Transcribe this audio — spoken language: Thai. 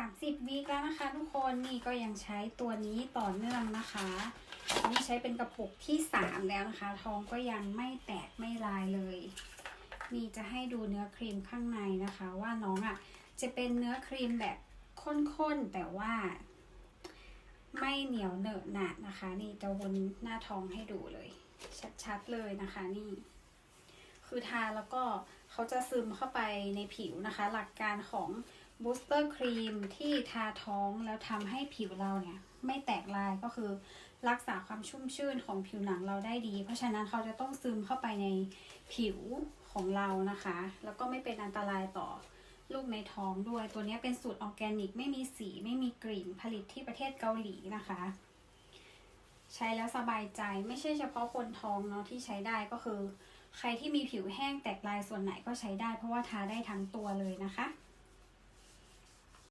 30วีคแล้วนะคะ ทุกคนนี่ก็ยังใช้ตัวนี้ต่อเนื่องนะคะนี่ใช้เป็นกระปุกที่ 3 แล้วนะคะท้องก็ยังไม่แตกไม่ลายเลย นี่จะให้ดูเนื้อครีมข้างในนะคะ ว่าน้องอะ่ะจะเป็นเนื้อครีมแบบข้นๆ แต่ว่า ไม่เหนียวเหนอะหนะนะคะ นี่จะวนหน้าท้องให้ดูเลย ชัดๆเลยนะคะนี่ คือทาแล้วก็เขาจะซึมเข้าไปในผิวนะคะ หลักการของ บูสเตอร์ครีมที่ทาท้องแล้วทำให้ผิวเราเนี่ย ไม่แตกลายก็คือรักษาความชุ่มชื่นของผิวหนังเราได้ดี เพราะฉะนั้นเขาจะต้องซึมเข้าไปในผิวของเรานะคะ แล้วก็ไม่เป็นอันตรายต่อลูกในท้องด้วย ตัวนี้เป็นสูตรออร์แกนิก ไม่มีสีไม่มีกลิ่นผลิตที่ประเทศเกาหลีนะคะ ใช้แล้วสบายใจไม่ใช่เฉพาะคนท้องเนาะที่ใช้ได้ก็คือ ใครที่มีผิวแห้งแตกลายส่วนไหนก็ใช้ได้ เพราะว่าทาได้ทั้งตัวเลยนะคะ